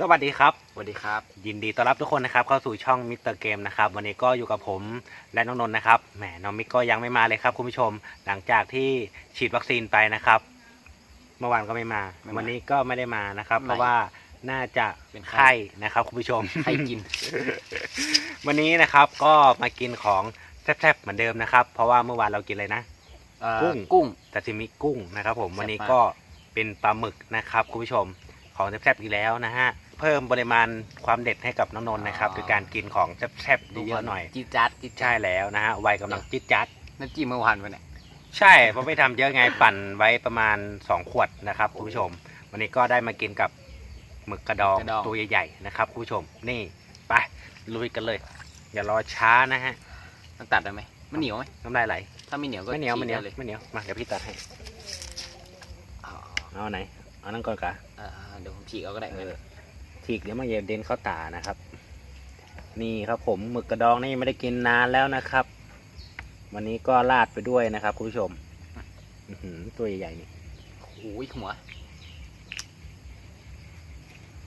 สวัสดีครับ สวัสดีครับ ยินดีต้อนรับทุกคนนะครับ เข้าสู่ช่องมิสเตอร์เกมนะครับ วันนี้ก็อยู่กับผมและน้องนนท์นะครับ แหม น้องมิกก็ยังไม่มาเลยครับคุณผู้ชม หลังจากที่ฉีดวัคซีนไปนะครับ เมื่อวานก็ไม่มา ไม่มาวันนี้ก็ไม่ได้มานะครับ ไม่เพราะว่าน่าจะเป็นไข้ ไข้นะครับคุณผู้ชมให้กิน วันนี้นะครับก็มากินของแซ่บๆเหมือนเดิมนะครับ เพราะว่าเมื่อวานเรากินอะไรนะ เอ่อกุ้ง กุ้ง ซาซิมิกุ้งนะครับผมแซ่บมาก วันนี้ก็เป็นปลาหมึกนะครับคุณผู้ชมของแซ่บๆอีกแล้วนะฮะ เพิ่มปริมาณความเด็ดให้กับน้องนนท์นะครับโดยการกินของแซ่บๆเยอะๆหน่อย จีดจัดจีดจัใช่ดแล้วนะฮะวัยกำลังจิ๊ดจัด น้ำจิ้มเมื่อวานไปเนี่ย ใช่เพราะไม่ทำเยอะไงปั่นไว้ประมาณ 2 ขวดนะครับคุณผู้ชม วันนี้ก็ได้มากินกับหมึกกระดองตัวใหญ่ๆนะครับคุณผู้ชมนี่ไปลุยกันเลย อย่ารอช้านะฮะต้องตัดได้ไหมมันเหนียวไหมน้ำลายไหลถ้าไม่เหนียวก็ไม่เหนียวฉีไม่กเหนียวด้เลยไม่เหนียวมาเดี๋ยวพี่ตัดให้อ๋อเอาไหนเอานั่นก่อนกะเอ่อเดี๋ยวผมฉีกเอาก็ได้เออ ฉีกเดี๋ยวมาเย็นเด่นเข้าตานะครับ นี่ครับผมหมึกกระดองนี่ไม่ได้กินนานแล้วนะครับ วันนี้ก็ราดไปด้วยนะครับคุณผู้ชมอื้อหือตัวใหญ่ๆนี่โอ้ยหัว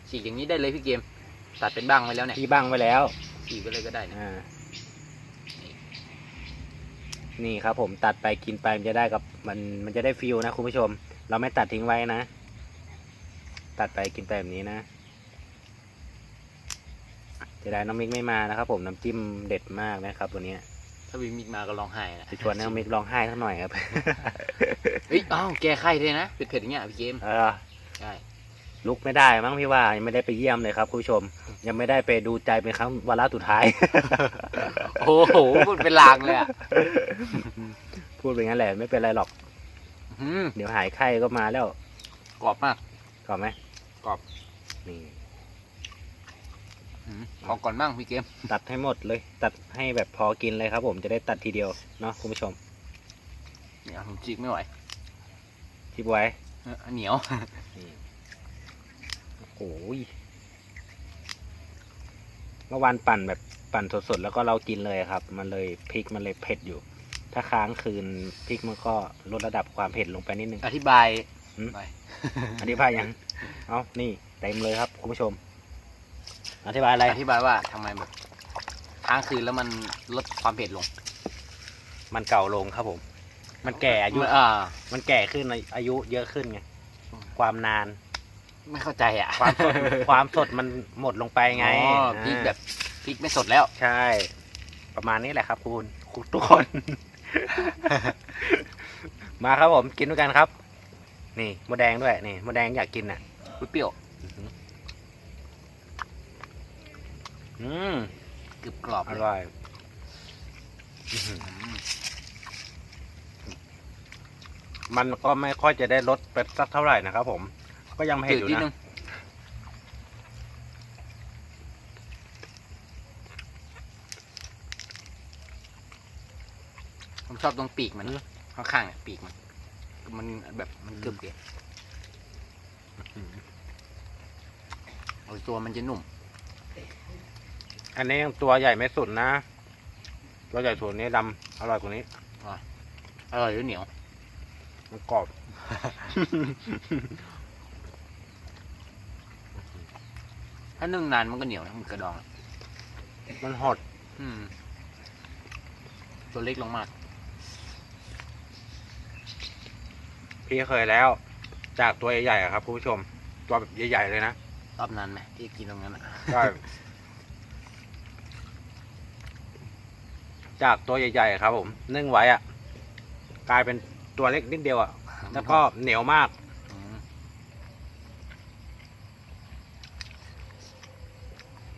ฉีกอย่างนี้ได้เลยพี่เกม ตัดเป็นบ้างไว้แล้วเนี่ยที่บ้างไว้แล้วฉีกไปเลยก็ได้นะอ่านี่ครับผมตัดไปกินไปมันจะได้กับมันมันจะได้ฟิลนะคุณผู้ชม เราไม่ตัดทิ้งไว้นะ ตัดไปกินไปแบบนี้นะ จะได้น้องมิกไม่มานะครับ ผมน้ำจิ้มเด็ดมากนะครับ ตัวเนี้ยถ้าวิมิกมาก็ร้องไห้นะจะชวนน้องมิกร้องไห้สักหน่อยครับเฮ้ยอ้าวแก้ไข้ด้วยนะเผ็ดๆอย่างเงี้ยพี่เกมเออใช่ลุกไม่ได้มั้งพี่ว่ายังไม่ได้ไปเยี่ยมเลยครับคุณผู้ชม ยังไม่ได้ไปดูใจเป็นครั้งวาระสุดท้าย โอ้โหพูดเป็นลางเลยอะพูดไปงั้นแหละไม่เป็นไรหรอกอืมเดี๋ยวหายไข้ก็มาแล้ว กรอบมากกรอบไหมกรอบนี่ อืมขอก่อนบ้างพี่เกม ตัดให้หมดเลย ตัดให้แบบพอกินเลยครับ ผมจะได้ตัดทีเดียวเนาะคุณผู้ชมเนี่ยผมฉีกไม่ไหวทิปไว้เออเหนียวนี่โอ้ยเมื่อวานปั่นแบบปั่นสดๆแล้วก็เรากินเลยครับ มันเลยพริกมันเลยเผ็ดอยู่ ถ้าค้างคืนพริกมันก็ลดระดับความเผ็ดลงไปนิดนึงอธิบายหืมไปอธิบายยัง เอานี่เต็มเลยครับคุณผู้ชม อธิบายอะไร อธิบายว่าทำไมแบบค้างคืนแล้วมันลดความเผ็ดลงมันเก่าลงครับผม มันแก่อายุ อ่า มันแก่ขึ้นอายุเยอะขึ้นไงความนาน ไม่เข้าใจอะความสด ความสดมันหมดลงไปไงอ๋อพริกแบบพริกไม่สดแล้ว ใช่ ประมาณนี้แหละครับคุณคุณทุกคน มาครับผมกินด้วยกันครับ นี่มดแดงด้วย นี่มดแดงอยากกินอะ เปรี้ยว อืมกรึบกรอบอเลยร่อยอื้อหืออืมมันก็ไม่ค่อยจะได้รสเป็ดสักเท่าไหร่นะครับผม ก็ยังเผ็ดจืดอยู่นิดนะนึงผมชอบตรงปีกมันข้างๆเนี่ยปีกมัน มันแบบมันกรึบเดียวตัวมันจะนุ่ม อันนี้ยังตัวใหญ่ไม่สุดนะ ตัวใหญ่สุดนี้ดำอร่อยกว่านี้ อร่อยหรือเหนียว มันกรอบ ถ้านึ่งนานมันก็เหนียวนะมันกระดอง มันหด อืม ตัวเล็กลงมาก พี่เคยแล้ว จากตัวใหญ่ๆอะครับคุณผู้ชม ตัวแบบใหญ่ๆเลยนะ รอบนานไหมที่กินตรงนั้นอะใจากตัวใหญ่ๆครับ ผมนึ่งไว้อะกลายเป็นตัวเล็กนิดเดียวอะแล้วก็เหนียวมากอืม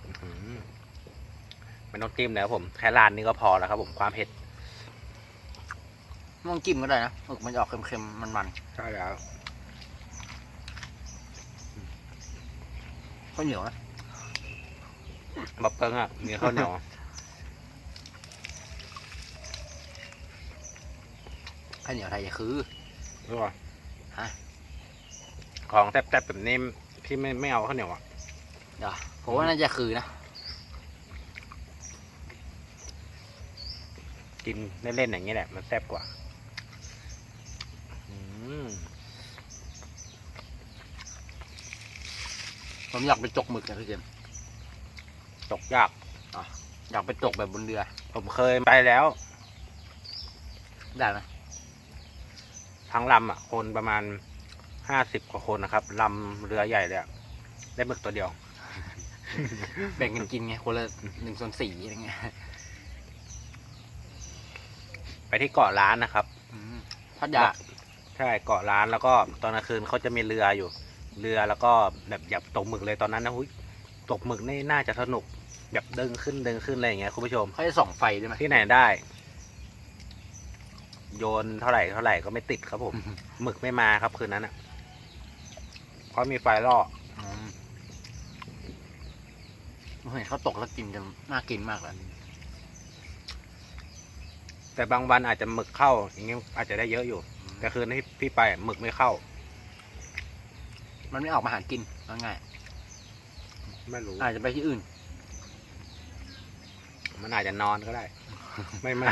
อื้อหือไม่ต้องจิ้มแล้วผมแค่ร้านนี้ก็พอแล้วครับ ผมความเผ็ดไม่ต้องจิ้มก็ได้นะหมึกมันจะออกเค็มๆ มันใช่แล้วๆข้าวเหนียวนะบะเปิงอะมีข้าวเหนียว ข้าวเหนียวไทยคือรู้ป่ะฮะของแซ่บๆแบบนี้พี่ไม่ไม่เอาข้าวเหนียวอะเดี๋ยวผมว่าน่าจะคือนะกินเล่นๆอย่างนี้แหละมันแซ่บกว่าอืมผมอยากไปจกหมึกอะพี่เจมส์ตกยากอยากไปจกแบบบนเรือ ผมเคยไปแล้ว ได้ไหม ทั้งลำอะคนประมาณห้าสิบกว่าคนนะครับลำเรือใหญ่เลยอะได้หมึกตัวเดียว แบ่งกันกินไงคนละหนึ่งส่วนสี่อะไรเงี้ยไปที่เกาะล้านนะครับอืมพัทยาใช่เกาะล้านแล้วก็ตอนกลางคืนเขาจะมีเรืออยู่ เรือแล้วก็แบบหยับตกหมึกเลยตอนนั้นนะหุ้ยตกหมึกนี่น่าจะสนุกแบบเดินขึ้นเดินขึ้นอะไรอย่างเงี้ยคุณผู้ชมเขาจะส่องไฟด้วยไหมที่ไหนได้ โยนเท่าไหร่เท่าไหร่ก็ไม่ติดครับผมหมึกไม่มาครับคืนนั้นอะเพราะมีไฟล่ออืมเห็นเขาตกแล้วกินกันน่ากินมากเลยแต่บางวันอาจจะหมึกเข้า อย่างเงี้ยอาจจะได้เยอะอยู่ แต่คืนที่พี่ไปอะหมึกไม่เข้า มันไม่ออกมาหากินเอาง่ายไม่รู้ อาจจะไปที่อื่น มันอาจจะนอนก็ได้ ไม่มา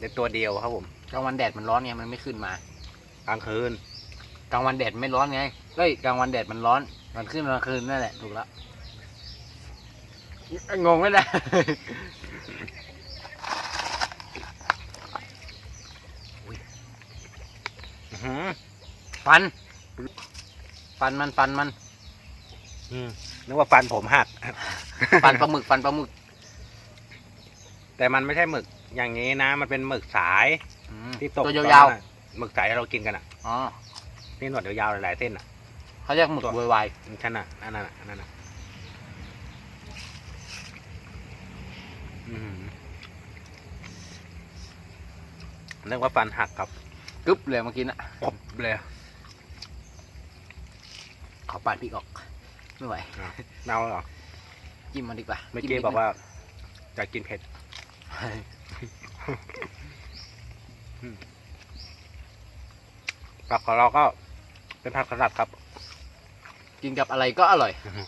ในตัวเดียวครับผมกลางวันแดดมันร้อนไงมันไม่ขึ้นมา กลางคืนกลางวันแดดไม่ร้อนไงเฮ้ยกลางวันแดดมันร้อน มันขึ้นมากลางคืนนั่นแหละถูกแล้วงงไม่ได้ อื้อหือฟัน ฟันมันฟันมัน อืมนึกว่าฟันผมหัก ฟันปลาหมึกฟันปลาหมึก แต่มันไม่ใช่หมึก อย่างนี้นะ มันเป็นหมึกสายอืมที่ตกตัวตอนยาวนั้นอะหมึกสายที่เรากินกันอะๆอ๋อนี่หนวดยาวๆหลายๆเส้นอะเขาเรียกหมึกตัวโวยวายนั่นน่ะนั่นน่ะนั่นน่ะอื้อหือนึกว่าฟันหักครับกึ๊บเลยเมื่อกี้นะปบเลยขอปาดพริกออกไม่ไหวเมาเหรอ จิ้มมันดีกว่าเมื่อจิ้กี้นิดบอกว่าจะกินเผ็ดนึง ผักของเราก็เป็นผักสลัดครับ กินกับอะไรก็อร่อยอื้อหือ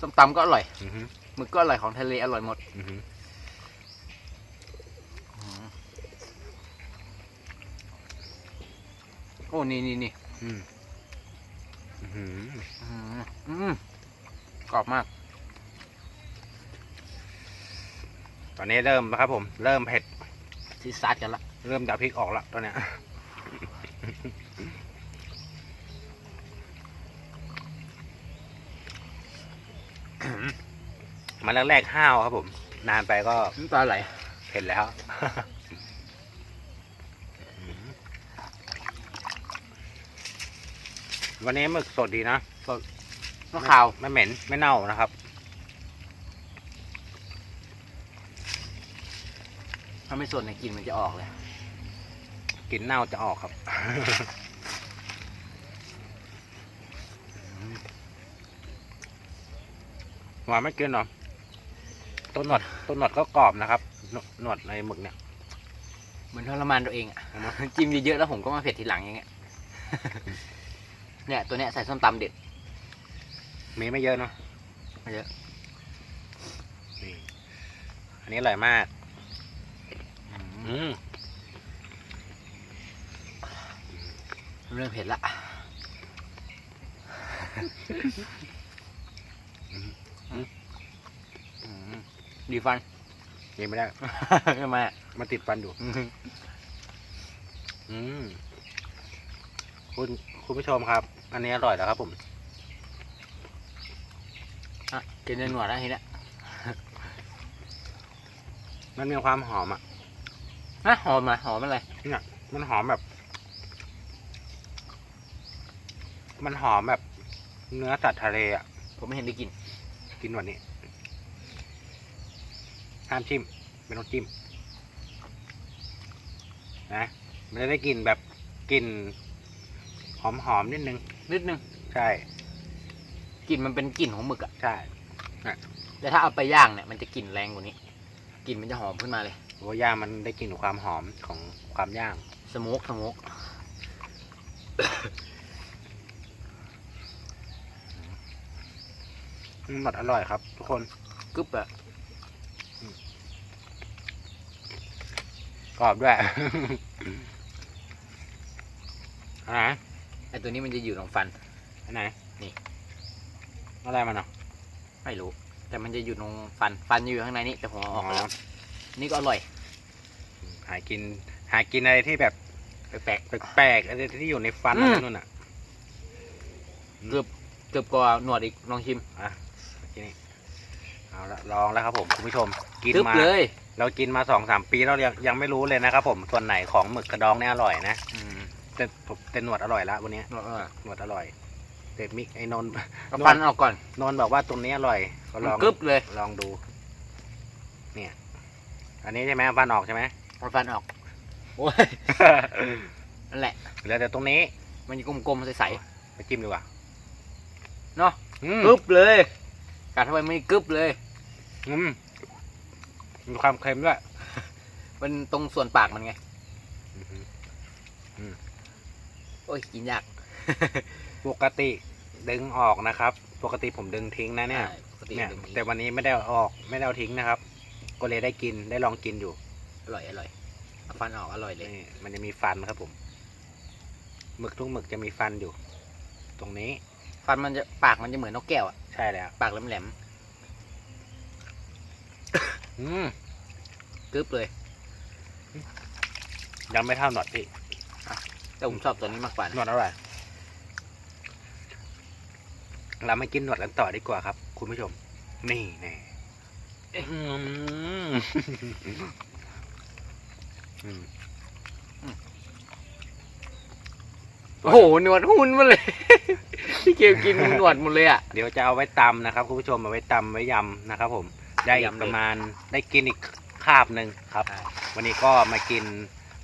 ส้มตำก็อร่อยอื้อหือหมึกก็อร่อยของทะเลอร่อยหมดอื้อหือโอ้ นี่นี่นี่อืมอื้อหืออืมอืมกรอบมาก ต อนนี้เริ่มแล้วครับผม เริ่มเผ็ดซีซัดกันละ เริ่มจะพริกออกแล้วตอนเนี้ยมันแรกๆห้าวครับผม นานไปก็น้ำตาไหลเผ็ดแล้ววันนี้หมึกสดดีนะมะขาวไม่เหม็นไม่เน่านะครับ ถ้าไม่ส่วนในกลินมันจะออกเลยกลิ่นเน่าจะออกครับ หวานไม่กินหรอต้นหนวดต้นหนวดก็กรอบนะครับหนวดหนวดในหมึกเนี่ยเหมือนทรมานตัวเองอะเอามาจิ้มเยอะๆแล้วผมก็มาเผ็ดทีหลังอย่างเงี้ยเนี่ยตัวเนี้ยใส่ส้มตำเด็ดมีไม่เยอะเนาะไม่เยอะนี่อันนี้อร่อยมากอืม เริ่มเผ็ดละดีฟันกินไม่ได้ทำไมมันติดฟันอยู่คุณคุณผู้ชมครับ อันนี้อร่อยแล้วครับผมกินในหนวดแล้วทีเนี้ยมันมีความหอมอะ ฮะหอมมาหอมอะไรมันหอมแบบ มันหอมแบบ เนื้อสัตว์ทะเลอะ ผมไม่เห็นได้กิน กินวันนี้ ห้ามชิม ไม่ต้องจิ้ม นะมันจะได้กลิ่นแบบกลิ่นหอมๆนิดนึง นิดนึง ใช่ กลิ่นมันเป็นกลิ่นของหมึกอะใช่แต่ถ้าเอาไปย่างเนี่ย มันจะกลิ่นแรงกว่านี้ กลิ่นมันจะหอมขึ้นมาเลย เพราะว่าย่างมันได้กลิ่นของความหอมของความย่างสโมกสโมกอืมหมดอร่อยครับ ทุกคนกึ๊บอะกรอบด้วยอะไรนะไอตัวนี้มันจะอยู่ตรงฟันอันไหนนี่อะไรมันอะไม่รู้ แต่มันจะอยู่ตรงฟันฟันอยู่ข้างในนี้แต่ผมเอาออกไปแล้ว นี่ก็อร่อย หากิน หากินอะไรที่แบบแปลกแปลกๆอะไรที่อยู่ในฟันอืม อะไรนู่นอะๆเกือบเกือบกว่าหนวดอีกลองชิมอะทีนี้เอาละลองแล้วครับผมคุณผู้ชม กินกึบมา เลยเรากินมาสองสามปีแล้วยังยังไม่รู้เลยนะครับผมส่วนไหนของหมึกกระดองเนี่ยอร่อยนะอืมแต่ผมแต่หนวดอร่อยละวันเนี้ยหนวดอร่อยหนวดอร่อยแต่มิกไอ้นนท์ เอาฟันออกก่อนนนท์บอกว่าตรงนี้อร่อยก็ลองมันกึบเลย ลองดู เนี่ย อันนี้ใช่ไหมฟันออกใช่ไหม เอาฟันออกโอ้ยนั่นแหละ เหลือแต่ตรงนี้มันจะกลมๆใสไปจิ้มดีกว่าๆเนาะอืมกึบเลยกัดเข้าไปไม่กึบเลย อืมมีความเค็มด้วยมันตรงส่วนปากมันไง อื้อหือโอ้ยกินยากปกติดึงออกนะครับ ปกติผมดึงทิ้งนะเนี่ย ใช่ปกติเนี่ยดึงนี้แต่วันนี้ไม่ได้เอาออกไม่ได้เอาทิ้งนะครับ ก็เลยได้กินได้ลองกินอยู่อร่อยอร่อยเอาฟันออกอร่อยเลย นี่มันจะมีฟันครับผมหมึกทุกหมึกจะมีฟันอยู่ ตรงนี้ฟันมันจะปากมันจะเหมือนนกแก้วอะใช่แล้ว ปากแหลมอืมๆกึบเลย ยังไม่เท่าหนวดพี่แต่ผมชอบตัวนี้มากกว่าหนนะวดอร่อยเรามากินหนวดกันต่อดีกว่าครับ คุณผู้ชม นี่แน่ อืมอืม โอ้โหหนวดหุ่นมาเลย พี่เกมกินหนวดหมดเลยอะ เดี๋ยวจะเอาไว้ตำนะครับคุณผู้ชมเอาไว้ตำไว้ยำนะครับ ผม ได้อีกยำเลย ประมาณได้กินอีกคาบหนึ่งครับใช่วันนี้ก็มากิน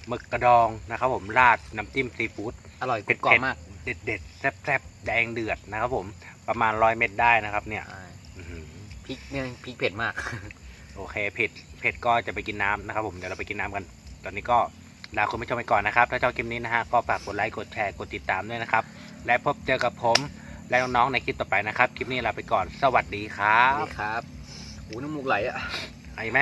หมึกกระดองนะครับ ผมราดน้ำจิ้มซีฟู้ด อร่อยเผ็ดๆกรอบมากเด็ดเด็ดๆแซ่บแซ่บๆแดงเดือดนะครับผมประมาณร้อยเม็ดได้นะครับ เนี่ยใช่อื้อหือพริกเนี่ยพริกเผ็ดมาก โอเคเผ็ดเผ็ดก็จะไปกินน้ำนะครับผมเดี๋ยวเราไปกินน้ำกัน ตอนนี้ก็ลาคุณผู้ชมไปก่อนนะครับ ถ้าชอบคลิปนี้นะฮะก็ฝากกดไลค์กดแชร์กดติดตามด้วยนะครับ และพบเจอกับผมและน้องๆในคลิปต่อไปนะครับ คลิปนี้ลาไปก่อนสวัสดีครัสวัสบดีครับโอ้น้ำมูกไหลอะเอาอีกไหม